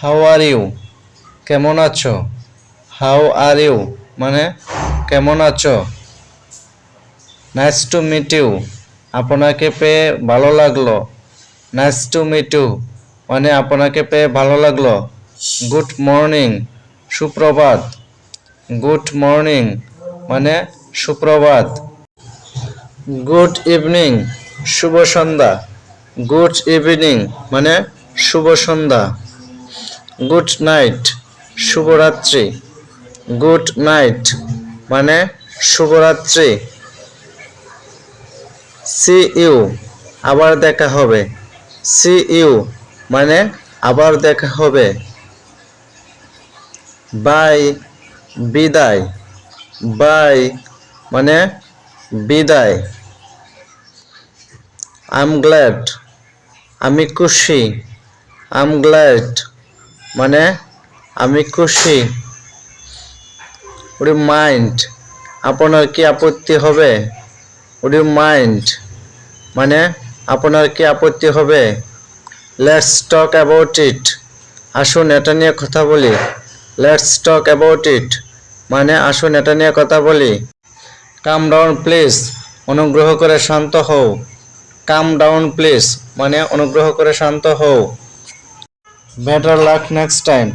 How are you কেমন আছো? How are you মানে কেমন আছো? নাইস টু মিট ইউ আপনাকে পেয়ে ভালো লাগল। নাইস টু মিট ইউ মানে আপনাকে পেয়ে ভালো লাগল। গুড মর্নিং সুপ্রভাত। গুড মর্নিং মানে সুপ্রভাত। গুড ইভিনিং শুভ সন্ধ্যা। গুড ইভিনিং মানে শুভ সন্ধ্যা। গুড নাইট, শুভরাত্রি। গুড নাইট মানে শুভরাত্রি। সি ইউ, আবার দেখা হবে। সি ইউ মানে আবার দেখা হবে। বাই, বিদায়। বাই মানে বিদায়। আই এম গ্ল্যাড, আমি খুশি। I am glad. মানে আমি খুশি। ওর মাইন্ড আপনার কি আপত্তি হবে? ওর মাইন্ড মানে আপনার কি আপত্তি হবে? লেটস টক অ্যাবাউট ইট আসুন, এটা নিয়ে কথা বলি। লেটস টক অ্যাবাউট ইট মানে আসুন, এটা নিয়ে কথা বলি। কাম ডাউন প্লিজ অনুগ্রহ করে শান্ত হও। কাম ডাউন প্লিজ মানে অনুগ্রহ করে শান্ত হও। বেটার লাক নেক্সট টাইম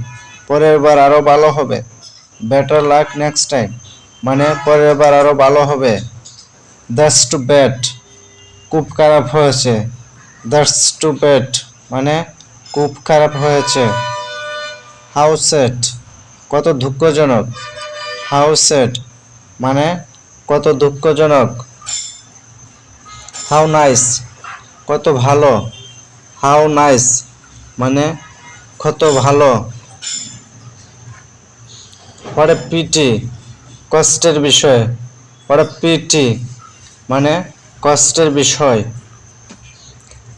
পরের বার আরও ভালো হবে। বেটার লাক নেক্সট টাইম মানে পরের বার আরও ভালো হবে। দ্যাটস টু ব্যাড খুব খারাপ হয়েছে। দ্যাটস টু ব্যাড মানে খুব খারাপ হয়েছে। হাউ সেট কত দুঃখজনক। হাউ সেট মানে কত দুঃখজনক। হাউ নাইস কত ভালো। হাউ নাইস মানে কত ভালো। পরে পিটি, কষ্টের বিষয়। পরে পিটি মানে কষ্টের বিষয়।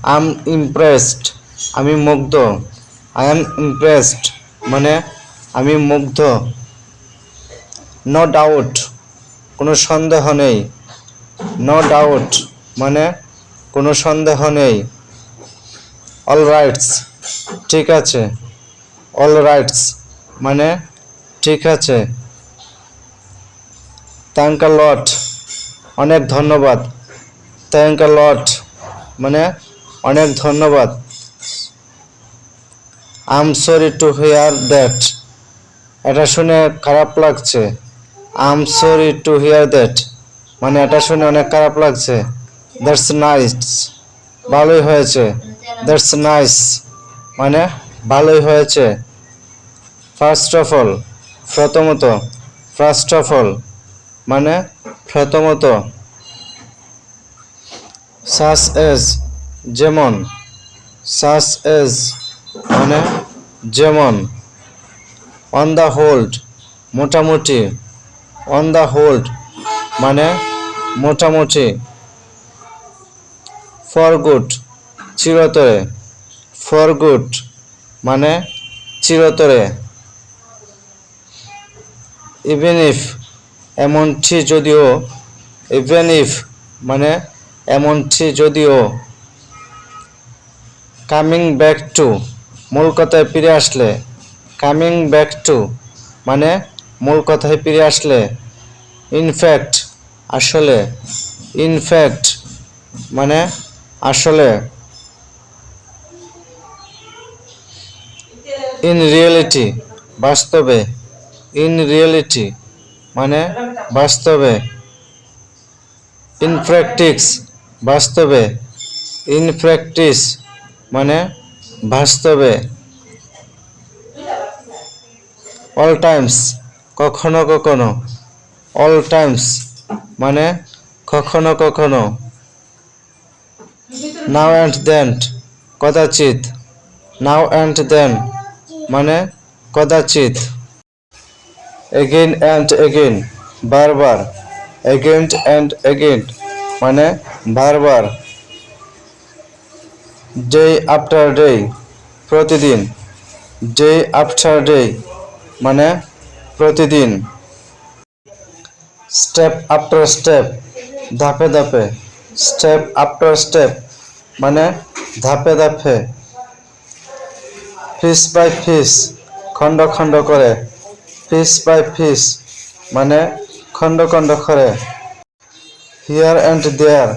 আম ইমপ্রেসড আমি মুগ্ধ। আই এম ইমপ্রেসড মানে আমি মুগ্ধ। নো ডাউট কোনো সন্দেহ নেই। নো ডাউট মানে কোনো সন্দেহ নেই। অল রাইটস ঠিক আছে। অল রাইটস মানে ঠিক আছে। থ্যাংক লট অনেক ধন্যবাদ। থ্যাংক লট মানে অনেক ধন্যবাদ। I am sorry to hear that এটা শুনে খারাপ লাগছে। I am sorry to hear that মানে এটা শুনে অনেক খারাপ লাগছে। দ্যাটস নাইস ভালোই হয়েছে। দ্যাটস নাইস মানে ভালোই হয়েছে। ফার্স্ট অফ অল প্রথমত ফার্স্ট অফ অল মানে প্রথমত সাস এজ যেমন সাস এজ মানে যেমন অন দ্য হোল্ড মোটামুটি অন দ্য হোল্ড মানে মোটামুটি ফর গুড চিরতরে। ফর গুড মানে চিরতরে। ইভেন ইফ এমনটি যদিও ইভেন ইফ মানে এমনটি যদিও। কামিং ব্যাক টু মূল কথায় ফিরে আসলে। কামিং ব্যাক টু মানে মূল কথায় ফিরে আসলে। ইনফ্যাক্ট আসলে। ইনফ্যাক্ট মানে আসলে। ইন রিয়েলিটি বাস্তবে ইন রিয়েলিটি মানে বাস্তবে ইন প্র্যাকটিস বাস্তবে ইন প্র্যাকটিস মানে বাস্তবে। অল টাইমস কখনো কখনো অল টাইমস মানে কখনো কখনো। নাও and then কদাচিৎ now and then মানে কদাচিৎ। এগেন অ্যান্ড এগেইন বারবার। এগেইন অ্যান্ড এগেইন মানে বারবার। ডে আফটার ডে প্রতিদিন। ডে আফটার ডে মানে প্রতিদিন। স্টেপ আফটার স্টেপ ধাপে ধাপে। স্টেপ আফটার স্টেপ মানে ধাপে ধাপে। পিস বাই পিস খণ্ড খণ্ড করে পিস বাই পিস মানে খণ্ড খণ্ড করে হিয়ার অ্যান্ড দেয়ার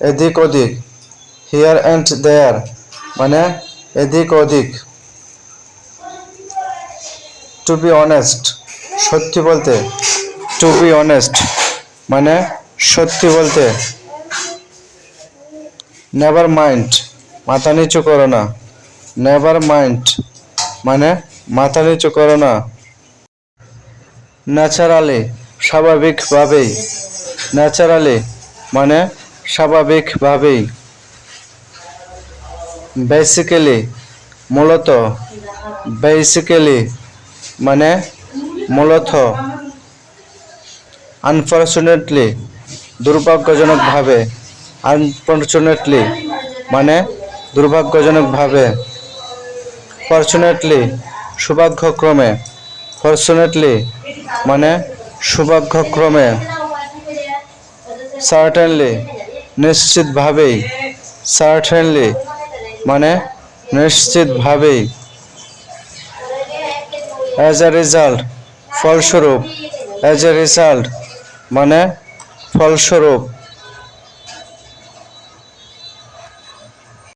এদিক ওদিক হিয়ার অ্যান্ড দেয়ার মানে এদিক ওদিক টু বি অনেস্ট সত্যি বলতে টু বি অনেস্ট মানে সত্যি বলতে নেভার মাইন্ড মাথা নিচু করো না। নেভার মাইন্ড মানে মাথা নিচু করো না। ন্যাচারালি স্বাভাবিকভাবেই। ন্যাচারালি মানে স্বাভাবিকভাবেই। বেসিক্যালি মূলত বেসিক্যালি মানে মূলত। আনফর্চুনেটলি দুর্ভাগ্যজনকভাবে। আনফর্চুনেটলি মানে দুর্ভাগ্যজনকভাবে। ফর্চুনেটলি সৌভাগ্যক্রমে ফর্চুনেটলি মানে সৌভাগ্যক্রমে সার্টেনলি নিশ্চিতভাবেই সার্টেনলি মানে নিশ্চিতভাবেই অ্যাজ এ রেজাল্ট ফলস্বরূপ অ্যাজ এ রেজাল্ট মানে ফলস্বরূপ